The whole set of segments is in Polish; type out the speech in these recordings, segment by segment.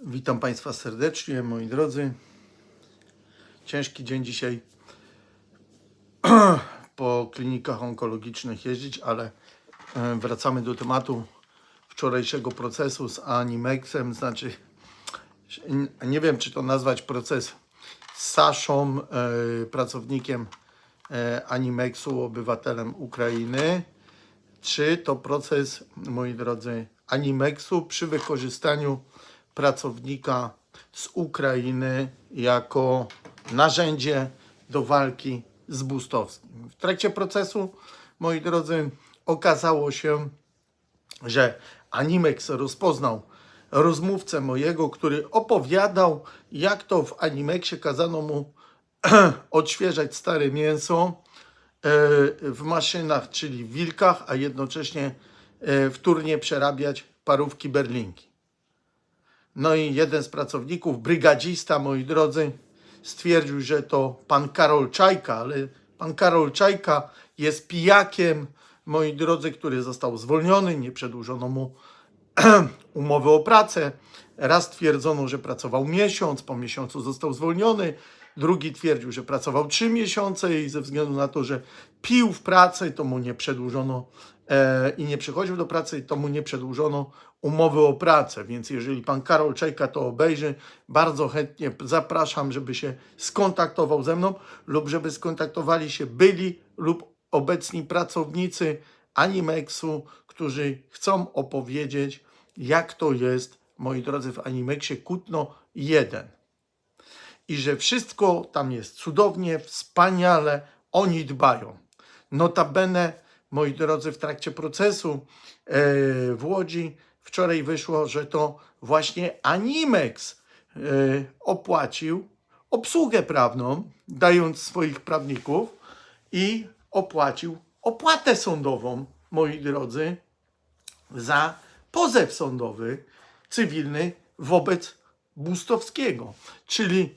Witam Państwa serdecznie, moi drodzy. Ciężki dzień dzisiaj po klinikach onkologicznych jeździć, ale e, wracamy do tematu wczorajszego procesu z Animexem. Znaczy, nie wiem, czy to nazwać proces z Saszą, e, pracownikiem e, Animexu, obywatelem Ukrainy, czy to proces, moi drodzy, Animexu przy wykorzystaniu pracownika z Ukrainy jako narzędzie do walki z Bustowskim. W trakcie procesu, moi drodzy, okazało się, że Animex rozpoznał rozmówcę mojego, który opowiadał, jak to w Animexie kazano mu odświeżać stare mięso e, w maszynach, czyli w wilkach, a jednocześnie e, wtórnie przerabiać parówki berlinki. No i jeden z pracowników, brygadzista, moi drodzy, stwierdził, że to pan Karol Czajka, ale pan Karol Czajka jest pijakiem, moi drodzy, który został zwolniony, nie przedłużono mu umowy o pracę. Raz twierdzono, że pracował miesiąc, po miesiącu został zwolniony. Drugi twierdził, że pracował trzy miesiące i ze względu na to, że pił w pracy, to mu nie przedłużono i nie przychodził do pracy, to mu nie przedłużono umowy o pracę. Więc jeżeli pan Karol Czajka to obejrzy, bardzo chętnie zapraszam, żeby się skontaktował ze mną lub żeby skontaktowali się byli lub obecni pracownicy Animexu, którzy chcą opowiedzieć, jak to jest, moi drodzy, w Animexie Kutno 1 i że wszystko tam jest cudownie, wspaniale, oni dbają. Notabene, moi drodzy, w trakcie procesu e, w Łodzi wczoraj wyszło, że to właśnie Animex e, opłacił obsługę prawną, dając swoich prawników i opłacił opłatę sądową, moi drodzy, za pozew sądowy, cywilny wobec Bustowskiego. Czyli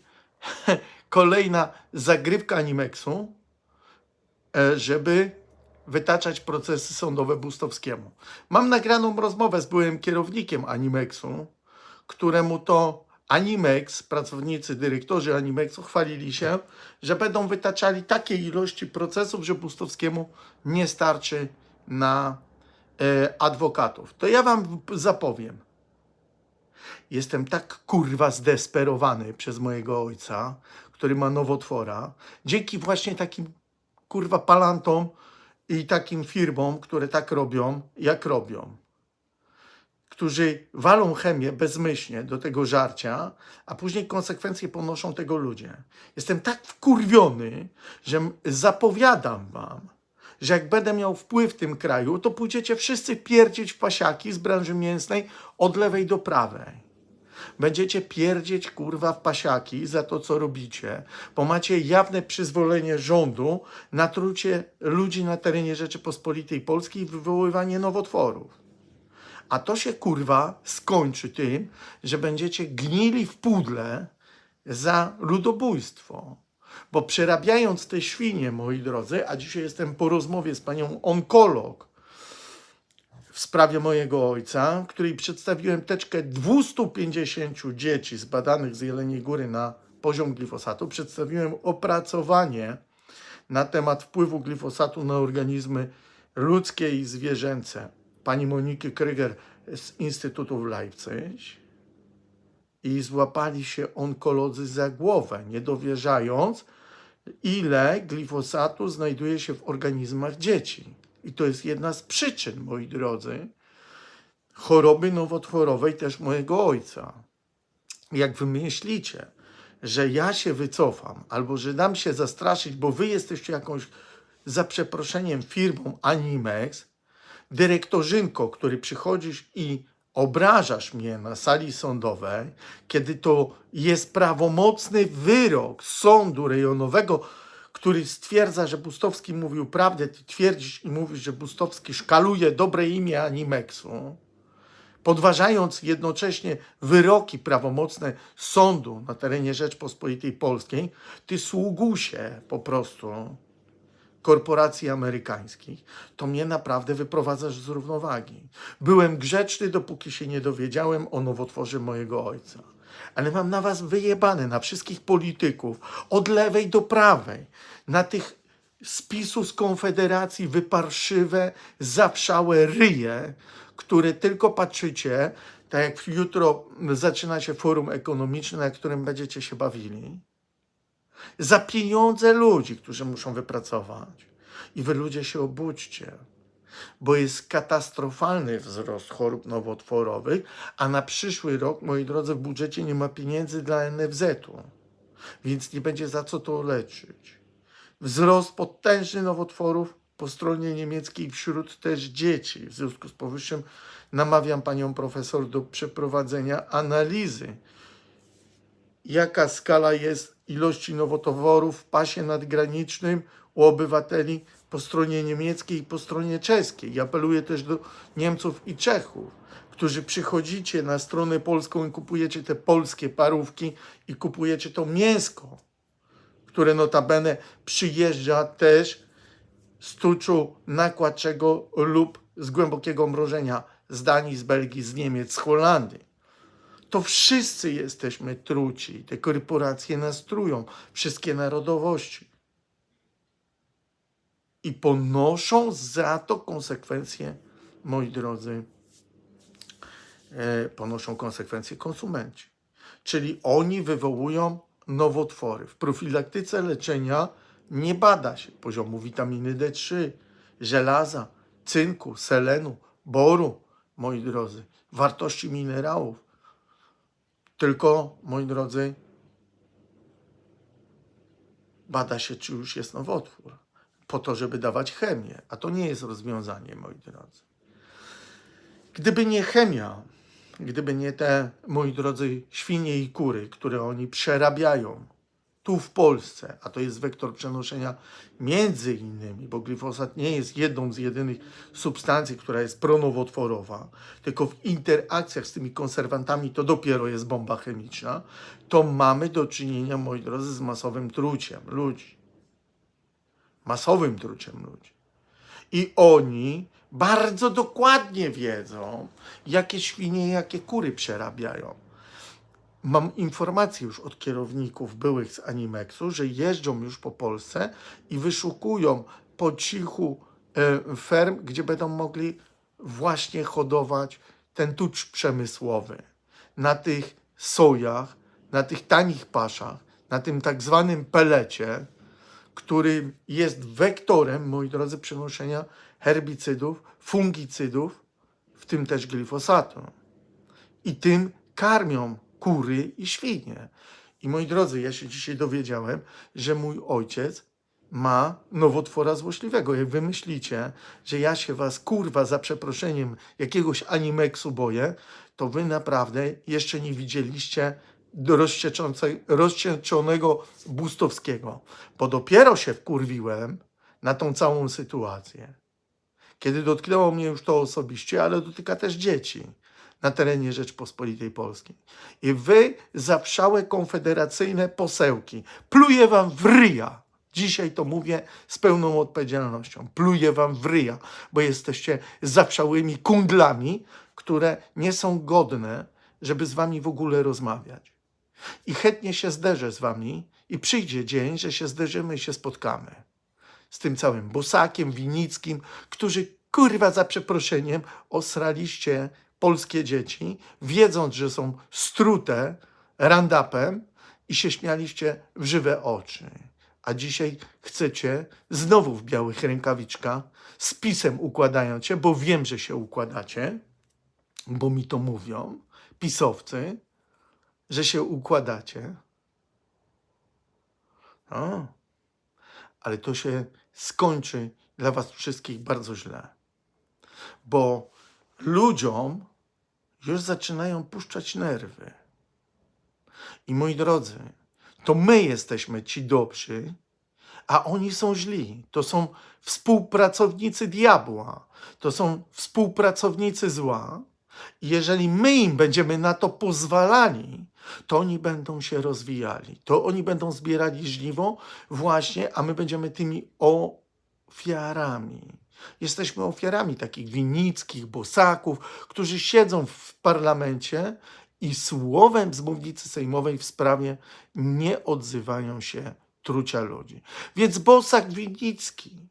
kolejna zagrywka Animexu, e, żeby wytaczać procesy sądowe Bustowskiemu. Mam nagraną rozmowę z byłym kierownikiem Animexu, któremu to Animex, pracownicy, dyrektorzy Animexu chwalili się, że będą wytaczali takie ilości procesów, że Bustowskiemu nie starczy na e, adwokatów. To ja wam zapowiem. Jestem tak kurwa zdesperowany przez mojego ojca, który ma nowotwora, dzięki właśnie takim kurwa palantom i takim firmom, które tak robią, jak robią. Którzy walą chemię bezmyślnie do tego żarcia, a później konsekwencje ponoszą tego ludzie. Jestem tak wkurwiony, że zapowiadam wam, że jak będę miał wpływ w tym kraju, to pójdziecie wszyscy pierdzieć w pasiaki z branży mięsnej od lewej do prawej. Będziecie pierdzieć kurwa w pasiaki za to, co robicie, bo macie jawne przyzwolenie rządu na trucie ludzi na terenie Rzeczypospolitej Polskiej i wywoływanie nowotworów. A to się kurwa skończy tym, że będziecie gnili w pudle za ludobójstwo. Bo przerabiając te świnie, moi drodzy, a dzisiaj jestem po rozmowie z panią onkolog, w sprawie mojego ojca, której przedstawiłem teczkę 250 dzieci zbadanych z Jeleniej Góry na poziom glifosatu. Przedstawiłem opracowanie na temat wpływu glifosatu na organizmy ludzkie i zwierzęce pani Moniki Kryger z Instytutu w Leipzig i złapali się onkolodzy za głowę, nie dowierzając, ile glifosatu znajduje się w organizmach dzieci. I to jest jedna z przyczyn, moi drodzy, choroby nowotworowej też mojego ojca. Jak wy myślicie, że ja się wycofam, albo że dam się zastraszyć, bo wy jesteście jakąś, za przeproszeniem, firmą Animex, dyrektorzynko, który przychodzisz i obrażasz mnie na sali sądowej, kiedy to jest prawomocny wyrok sądu rejonowego, który stwierdza, że Bustowski mówił prawdę, ty twierdzisz i mówisz, że Bustowski szkaluje dobre imię Animexu, podważając jednocześnie wyroki prawomocne sądu na terenie Rzeczpospolitej Polskiej, ty sługusie po prostu korporacji amerykańskich, to mnie naprawdę wyprowadzasz z równowagi. Byłem grzeczny, dopóki się nie dowiedziałem o nowotworze mojego ojca. Ale mam na was wyjebane, na wszystkich polityków, od lewej do prawej, na tych z PiSu, z Konfederacji wyparszywe, zawszałe ryje, które tylko patrzycie, tak jak jutro zaczyna się forum ekonomiczne, na którym będziecie się bawili, za pieniądze ludzi, którzy muszą wypracować. I wy ludzie się obudźcie, bo jest katastrofalny wzrost chorób nowotworowych, a na przyszły rok, moi drodzy, w budżecie nie ma pieniędzy dla NFZ-u, więc nie będzie za co to leczyć. Wzrost potężny nowotworów po stronie niemieckiej wśród też dzieci. W związku z powyższym namawiam panią profesor do przeprowadzenia analizy jaka skala jest ilości nowotworów w pasie nadgranicznym u obywateli po stronie niemieckiej i po stronie czeskiej. I apeluję też do Niemców i Czechów, którzy przychodzicie na stronę polską i kupujecie te polskie parówki i kupujecie to mięsko, które notabene przyjeżdża też z tuczu nakładczego lub z głębokiego mrożenia z Danii, z Belgii, z Niemiec, z Holandii to wszyscy jesteśmy truci. Te korporacje nas trują, wszystkie narodowości. I ponoszą za to konsekwencje, moi drodzy, e, ponoszą konsekwencje konsumenci. Czyli oni wywołują nowotwory. W profilaktyce leczenia nie bada się poziomu witaminy D3, żelaza, cynku, selenu, boru, moi drodzy, wartości minerałów. Tylko, moi drodzy, bada się, czy już jest nowotwór, po to, żeby dawać chemię, a to nie jest rozwiązanie, moi drodzy. Gdyby nie chemia, gdyby nie te, moi drodzy, świnie i kury, które oni przerabiają tu w Polsce, a to jest wektor przenoszenia między innymi, bo glifosat nie jest jedną z jedynych substancji, która jest pronowotworowa, tylko w interakcjach z tymi konserwantami to dopiero jest bomba chemiczna, to mamy do czynienia, moi drodzy, z masowym truciem ludzi. Masowym truciem ludzi. I oni bardzo dokładnie wiedzą, jakie świnie, jakie kury przerabiają mam informacje już od kierowników byłych z Animexu, że jeżdżą już po Polsce i wyszukują po cichu e, ferm, gdzie będą mogli właśnie hodować ten tucz przemysłowy na tych sojach, na tych tanich paszach, na tym tak zwanym pelecie, który jest wektorem, moi drodzy, przenoszenia herbicydów, fungicydów, w tym też glifosatu. I tym karmią kury i świnie. I moi drodzy, ja się dzisiaj dowiedziałem, że mój ojciec ma nowotwora złośliwego. Jak wy myślicie, że ja się was, kurwa, za przeproszeniem, jakiegoś animeksu boję, to wy naprawdę jeszcze nie widzieliście rozścieczonego Bustowskiego. Bo dopiero się wkurwiłem na tą całą sytuację. Kiedy dotknęło mnie już to osobiście, ale dotyka też dzieci na terenie Rzeczpospolitej Polskiej. I wy, zawszałe konfederacyjne posełki, pluję wam w ryja. Dzisiaj to mówię z pełną odpowiedzialnością. Pluję wam w ryja, bo jesteście zawszałymi kundlami, które nie są godne, żeby z wami w ogóle rozmawiać. I chętnie się zderzę z wami i przyjdzie dzień, że się zderzymy i się spotkamy. Z tym całym Bosakiem, Winickim, którzy kurwa za przeproszeniem osraliście polskie dzieci, wiedząc, że są strute randapem i się śmialiście w żywe oczy. A dzisiaj chcecie znowu w białych rękawiczkach z pisem układając się, bo wiem, że się układacie, bo mi to mówią pisowcy, że się układacie. Ale to się skończy dla was wszystkich bardzo źle. Bo ludziom już zaczynają puszczać nerwy. I moi drodzy, to my jesteśmy ci dobrzy, a oni są źli. To są współpracownicy diabła, to są współpracownicy zła. I jeżeli my im będziemy na to pozwalali, to oni będą się rozwijali. To oni będą zbierali żniwo właśnie, a my będziemy tymi ofiarami. Jesteśmy ofiarami takich winickich, bosaków, którzy siedzą w parlamencie i słowem z mównicy sejmowej w sprawie nie odzywają się trucia ludzi. Więc bosak Winnicki,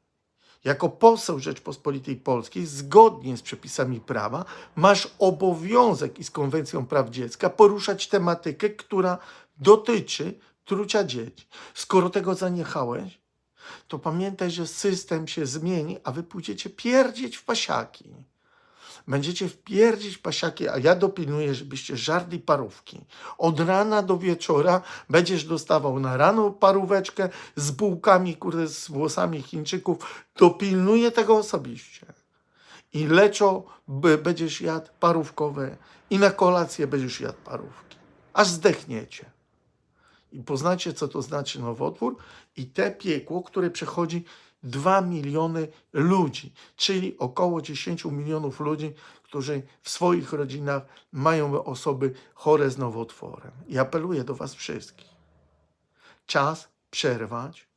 jako poseł Rzeczpospolitej Polskiej, zgodnie z przepisami prawa, masz obowiązek i z Konwencją Praw Dziecka poruszać tematykę, która dotyczy trucia dzieci. Skoro tego zaniechałeś, to pamiętaj, że system się zmieni, a wy pójdziecie pierdzieć w pasiaki. Będziecie wpierdzić pasiaki, a ja dopilnuję, żebyście żarli parówki. Od rana do wieczora będziesz dostawał na rano paróweczkę z bułkami, kurde, z włosami Chińczyków. Dopilnuję tego osobiście. I leczo będziesz jadł parówkowe i na kolację będziesz jadł parówki. Aż zdechniecie. I poznacie, co to znaczy nowotwór i te piekło, które przechodzi 2 miliony ludzi, czyli około 10 milionów ludzi, którzy w swoich rodzinach mają osoby chore z nowotworem. I apeluję do Was wszystkich. Czas przerwać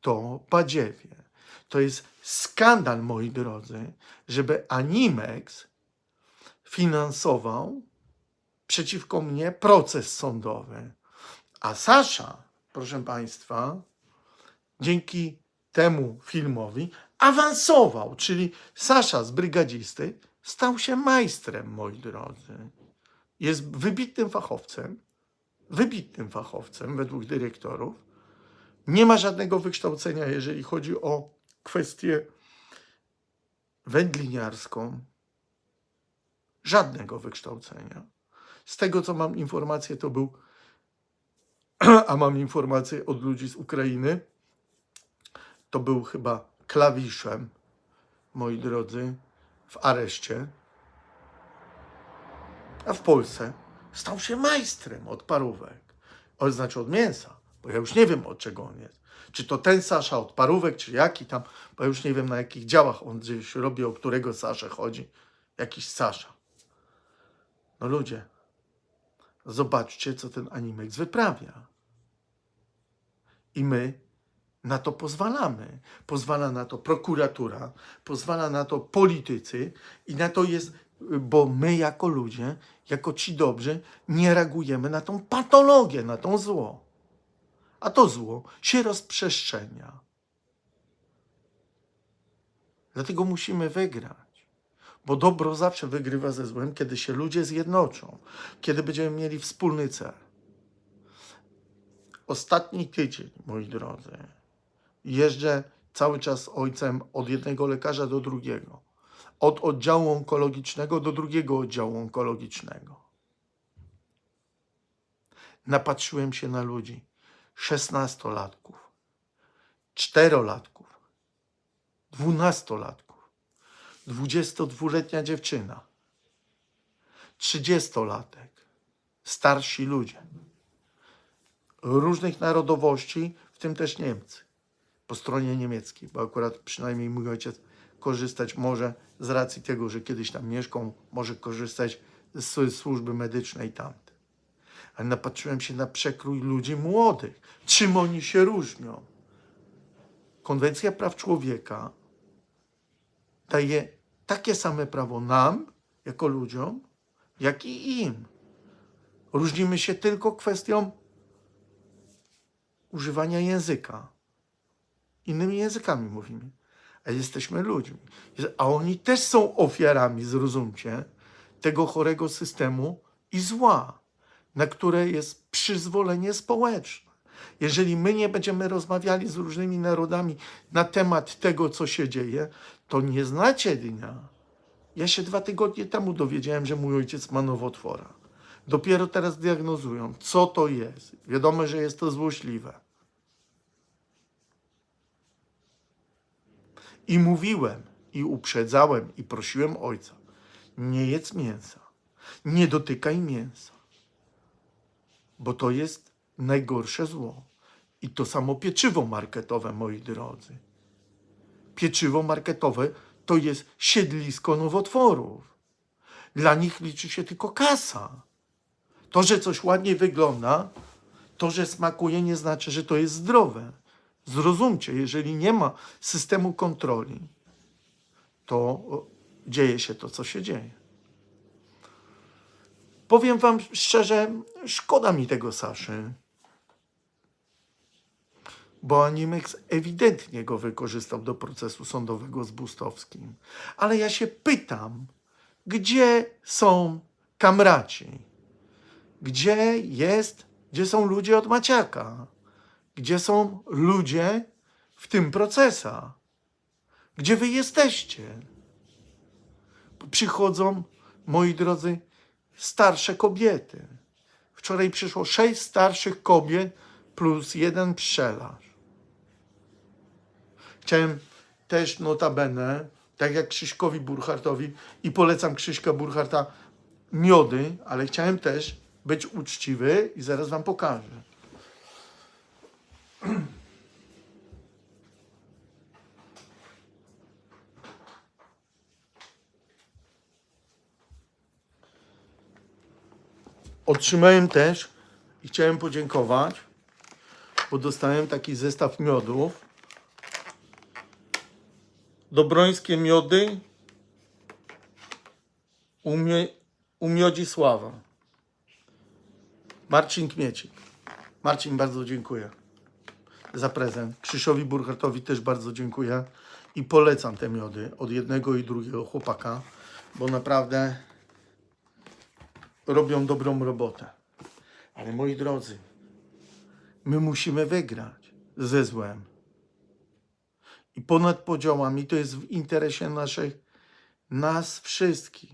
to badziewie. To jest skandal, moi drodzy, żeby Animex finansował przeciwko mnie proces sądowy. A Sasza, proszę Państwa, dzięki temu filmowi awansował, czyli Sasza z brygadzisty stał się majstrem, moi drodzy. Jest wybitnym fachowcem, wybitnym fachowcem według dyrektorów. Nie ma żadnego wykształcenia, jeżeli chodzi o kwestię wędliniarską. Żadnego wykształcenia. Z tego, co mam informację, to był a mam informacje od ludzi z Ukrainy, to był chyba klawiszem, moi drodzy, w areszcie. A w Polsce stał się majstrem od parówek. To znaczy od mięsa, bo ja już nie wiem od czego on jest. Czy to ten Sasza od parówek, czy jaki tam, bo ja już nie wiem na jakich działach on gdzieś robi, o którego Saszę chodzi. Jakiś Sasza. No ludzie, Zobaczcie, co ten Animex wyprawia. I my na to pozwalamy. Pozwala na to prokuratura, pozwala na to politycy i na to jest, bo my jako ludzie, jako ci dobrzy, nie reagujemy na tą patologię, na tą zło. A to zło się rozprzestrzenia. Dlatego musimy wygrać. Bo dobro zawsze wygrywa ze złem, kiedy się ludzie zjednoczą, kiedy będziemy mieli wspólny cel. Ostatni tydzień, moi drodzy, jeżdżę cały czas ojcem od jednego lekarza do drugiego, od oddziału onkologicznego do drugiego oddziału onkologicznego. Napatrzyłem się na ludzi, szesnastolatków, czterolatków, dwunastolatków. 22-letnia dziewczyna, 30-latek, starsi ludzie, różnych narodowości, w tym też Niemcy, po stronie niemieckiej, bo akurat przynajmniej mój ojciec korzystać może z racji tego, że kiedyś tam mieszkał, może korzystać z służby medycznej tamte. Ale napatrzyłem się na przekrój ludzi młodych. Czym oni się różnią? Konwencja Praw Człowieka daje takie same prawo nam, jako ludziom, jak i im. Różnimy się tylko kwestią używania języka. Innymi językami mówimy, a jesteśmy ludźmi. A oni też są ofiarami, zrozumcie, tego chorego systemu i zła, na które jest przyzwolenie społeczne. Jeżeli my nie będziemy rozmawiali z różnymi narodami na temat tego, co się dzieje, to nie znacie dnia. Ja się dwa tygodnie temu dowiedziałem, że mój ojciec ma nowotwora. Dopiero teraz diagnozują, co to jest. Wiadomo, że jest to złośliwe. I mówiłem, i uprzedzałem, i prosiłem ojca: nie jedz mięsa, nie dotykaj mięsa, bo to jest najgorsze zło. I to samo pieczywo marketowe, moi drodzy. Pieczywo marketowe to jest siedlisko nowotworów. Dla nich liczy się tylko kasa. To, że coś ładnie wygląda, to, że smakuje, nie znaczy, że to jest zdrowe. Zrozumcie, jeżeli nie ma systemu kontroli, to dzieje się to, co się dzieje. Powiem Wam szczerze, szkoda mi tego Saszy, bo Animex ewidentnie go wykorzystał do procesu sądowego z Bustowskim. Ale ja się pytam, gdzie są kamraci? Gdzie jest, gdzie są ludzie od Maciaka? Gdzie są ludzie w tym procesa? Gdzie wy jesteście? Przychodzą, moi drodzy, starsze kobiety. Wczoraj przyszło sześć starszych kobiet plus jeden pszczelarz. Chciałem też notabene, tak jak Krzyśkowi Burchartowi i polecam Krzyśka Burcharta miody, ale chciałem też być uczciwy i zaraz wam pokażę. Otrzymałem też i chciałem podziękować, bo dostałem taki zestaw miodów. Dobrońskie miody u, mie, u Miodzisława. Marcin Kmiecik. Marcin, bardzo dziękuję za prezent. Krzysiowi Burchartowi też bardzo dziękuję i polecam te miody od jednego i drugiego chłopaka, bo naprawdę robią dobrą robotę. Ale moi drodzy, my musimy wygrać ze złem. I ponad podziałami to jest w interesie naszych, nas wszystkich.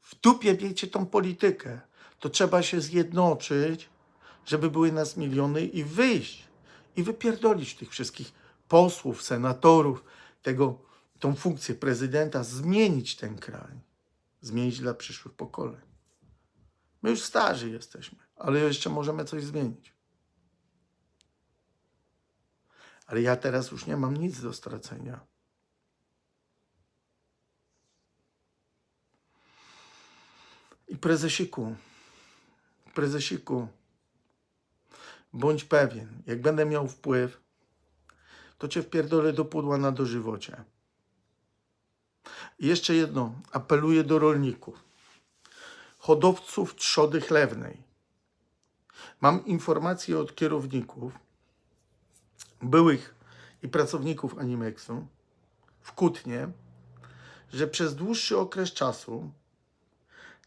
W dupie wiecie tą politykę. To trzeba się zjednoczyć, żeby były nas miliony i wyjść i wypierdolić tych wszystkich posłów, senatorów, tego, tą funkcję prezydenta, zmienić ten kraj, zmienić dla przyszłych pokoleń. My już starzy jesteśmy, ale jeszcze możemy coś zmienić. Ale ja teraz już nie mam nic do stracenia. I prezesiku, prezesiku, bądź pewien, jak będę miał wpływ, to cię wpierdolę do pudła na dożywocie. I jeszcze jedno, apeluję do rolników, hodowców trzody chlewnej. Mam informacje od kierowników, byłych i pracowników Animexu w Kutnie, że przez dłuższy okres czasu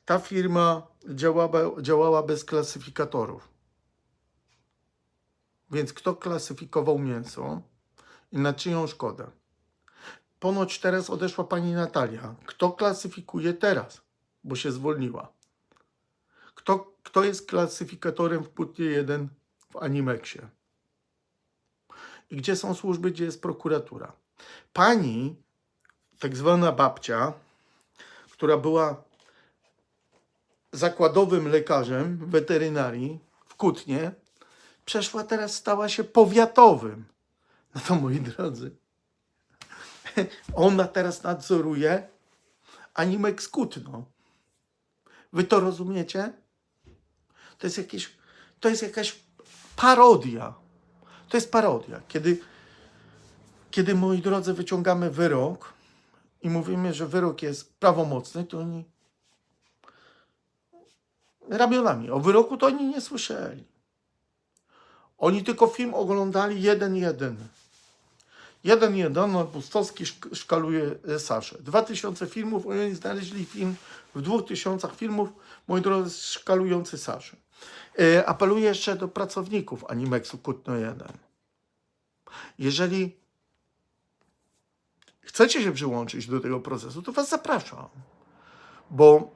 ta firma działała, działała bez klasyfikatorów. Więc kto klasyfikował mięso i na czyją szkodę? Ponoć teraz odeszła pani Natalia. Kto klasyfikuje teraz? Bo się zwolniła. Kto, kto jest klasyfikatorem w Kutnie 1 w Animexie? I gdzie są służby, gdzie jest prokuratura? Pani, tak zwana babcia, która była zakładowym lekarzem weterynarii w Kutnie, przeszła teraz, stała się powiatowym. No to moi drodzy, ona teraz nadzoruje Animex Kutno. Wy to rozumiecie? To jest, jakieś, to jest jakaś parodia. To jest parodia. Kiedy, kiedy, moi drodzy, wyciągamy wyrok i mówimy, że wyrok jest prawomocny, to oni ramionami. O wyroku to oni nie słyszeli. Oni tylko film oglądali jeden jeden. Jeden jeden, no Pustowski szk- szkaluje e, Saszę. Dwa tysiące filmów, oni znaleźli film w dwóch tysiącach filmów, moi drodzy, szkalujący Saszę. E, apeluję jeszcze do pracowników Animexu Kutno 1. Jeżeli chcecie się przyłączyć do tego procesu, to was zapraszam. Bo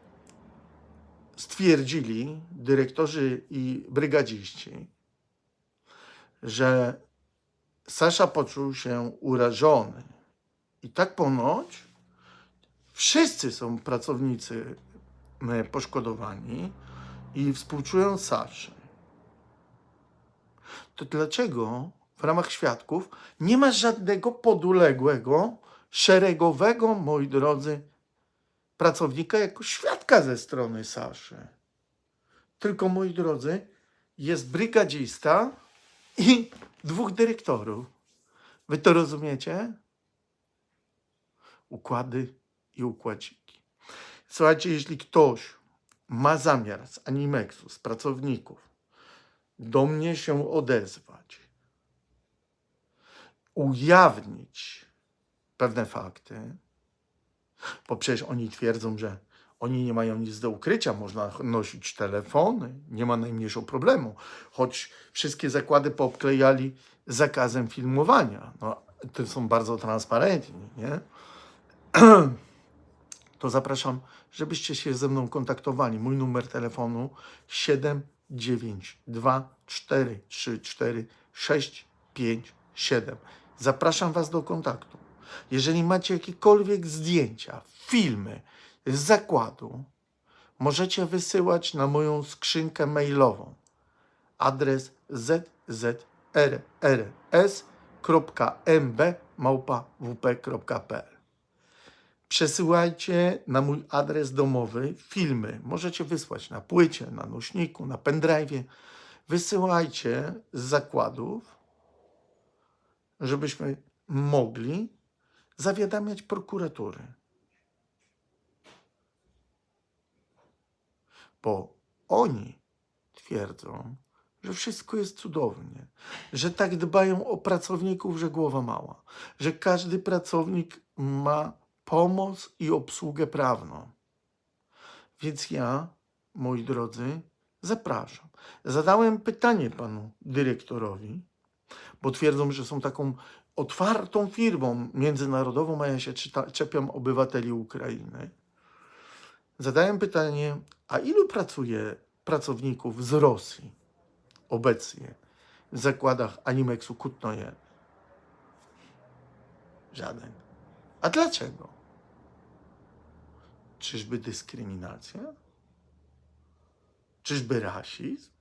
stwierdzili dyrektorzy i brygadziści, że Sasza poczuł się urażony. I tak ponoć wszyscy są pracownicy e, poszkodowani i współczują Saszy. To dlaczego w ramach świadków nie ma żadnego poduległego, szeregowego, moi drodzy, pracownika jako świadka ze strony Saszy? Tylko, moi drodzy, jest brygadzista i dwóch dyrektorów. Wy to rozumiecie? Układy i układziki. Słuchajcie, jeśli ktoś ma zamiar z Animexu, z pracowników, do mnie się odezwać, ujawnić pewne fakty, bo przecież oni twierdzą, że oni nie mają nic do ukrycia, można nosić telefony, nie ma najmniejszego problemu. Choć wszystkie zakłady poobklejali zakazem filmowania. No, to są bardzo transparentni, nie? To zapraszam, żebyście się ze mną kontaktowali. Mój numer telefonu 792 434 657. Zapraszam Was do kontaktu. Jeżeli macie jakiekolwiek zdjęcia, filmy z zakładu, możecie wysyłać na moją skrzynkę mailową. Adres zzrs.mb.wp.pl Przesyłajcie na mój adres domowy filmy. Możecie wysłać na płycie, na nośniku, na pendrive'ie. Wysyłajcie z zakładów, żebyśmy mogli zawiadamiać prokuratury. Bo oni twierdzą, że wszystko jest cudownie, że tak dbają o pracowników, że głowa mała, że każdy pracownik ma pomoc i obsługę prawną. Więc ja, moi drodzy, zapraszam. Zadałem pytanie panu dyrektorowi, bo twierdzą, że są taką otwartą firmą międzynarodową, a ja się czepiam obywateli Ukrainy. Zadałem pytanie, a ilu pracuje pracowników z Rosji obecnie w zakładach Animexu Kutno 1? Żaden. A dlaczego? Czyżby dyskryminacja? Czyżby rasizm?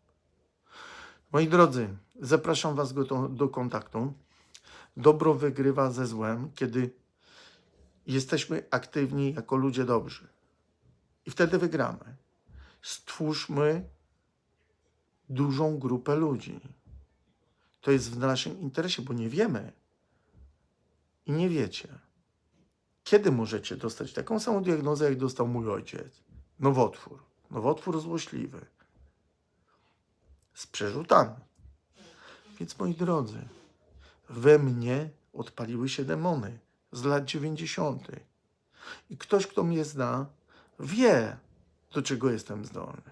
Moi drodzy, zapraszam Was do, do kontaktu. Dobro wygrywa ze złem, kiedy jesteśmy aktywni jako ludzie dobrzy. I wtedy wygramy. Stwórzmy dużą grupę ludzi. To jest w naszym interesie, bo nie wiemy i nie wiecie. Kiedy możecie dostać taką samą diagnozę, jak dostał mój ojciec? Nowotwór. Nowotwór złośliwy. Z przerzutami. Więc moi drodzy, we mnie odpaliły się demony z lat 90. I ktoś, kto mnie zna, wie, do czego jestem zdolny.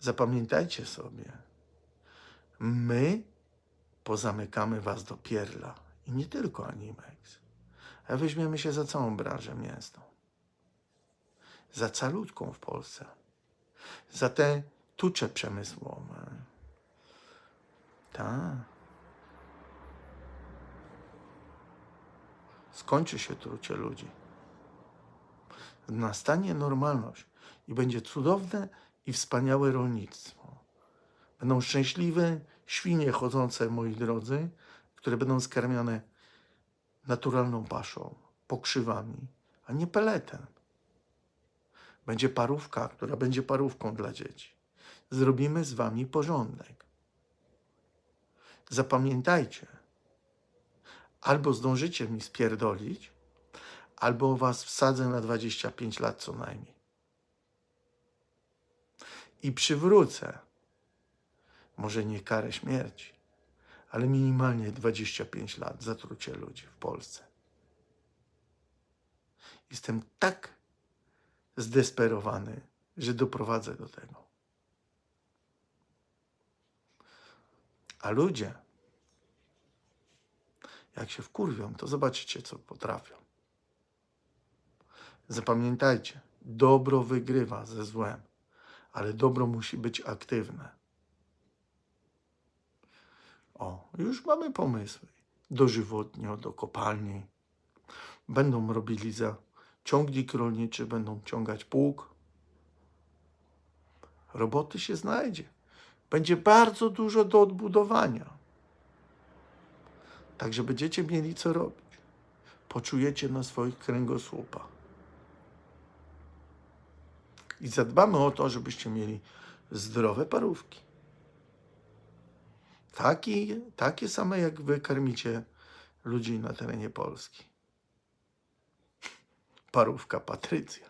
Zapamiętajcie sobie, my pozamykamy was do pierla i nie tylko Animex, a weźmiemy się za całą branżę mięsną. Za calutką w Polsce. Za te tucze przemysłowe. Tak. Skończy się trucie ludzi. Nastanie normalność i będzie cudowne i wspaniałe rolnictwo. Będą szczęśliwe świnie chodzące, moi drodzy, które będą skarmione naturalną paszą, pokrzywami, a nie peletem. Będzie parówka, która będzie parówką dla dzieci. Zrobimy z wami porządek. Zapamiętajcie, albo zdążycie mi spierdolić, albo was wsadzę na 25 lat co najmniej. I przywrócę, może nie karę śmierci, ale minimalnie 25 lat zatrucie ludzi w Polsce. Jestem tak zdesperowany, że doprowadzę do tego. A ludzie, jak się wkurwią, to zobaczycie, co potrafią. Zapamiętajcie, dobro wygrywa ze złem, ale dobro musi być aktywne. O, już mamy pomysły. Dożywotnio, do kopalni. Będą robili za ciągnik rolniczy, będą ciągać pług. Roboty się znajdzie. Będzie bardzo dużo do odbudowania. Także będziecie mieli co robić. Poczujecie na swoich kręgosłupach. I zadbamy o to, żebyście mieli zdrowe parówki. Taki, takie same jak wy karmicie ludzi na terenie Polski. Parówka Patrycja.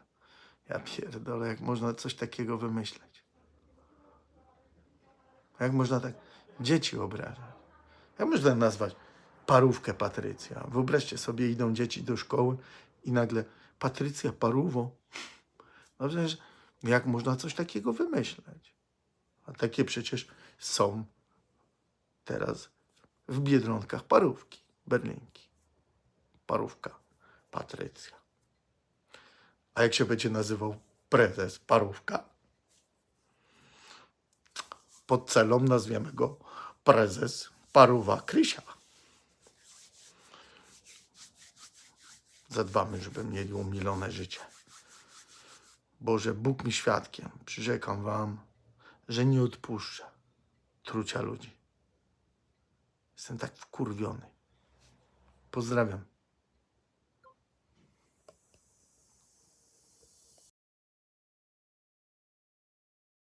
Ja pierdolę, jak można coś takiego wymyśleć. Jak można tak dzieci obrażać? Jak można nazwać parówkę Patrycja? Wyobraźcie sobie, idą dzieci do szkoły i nagle Patrycja Parówo. No przecież jak można coś takiego wymyśleć? A takie przecież są teraz w Biedronkach parówki, berlinki. Parówka Patrycja. A jak się będzie nazywał prezes parówka? Pod celą nazwiemy go prezes paruwa Krysia. Zadbamy, żeby mieli umilone życie. Boże, Bóg mi świadkiem. Przyrzekam wam, że nie odpuszczę trucia ludzi. Jestem tak wkurwiony. Pozdrawiam.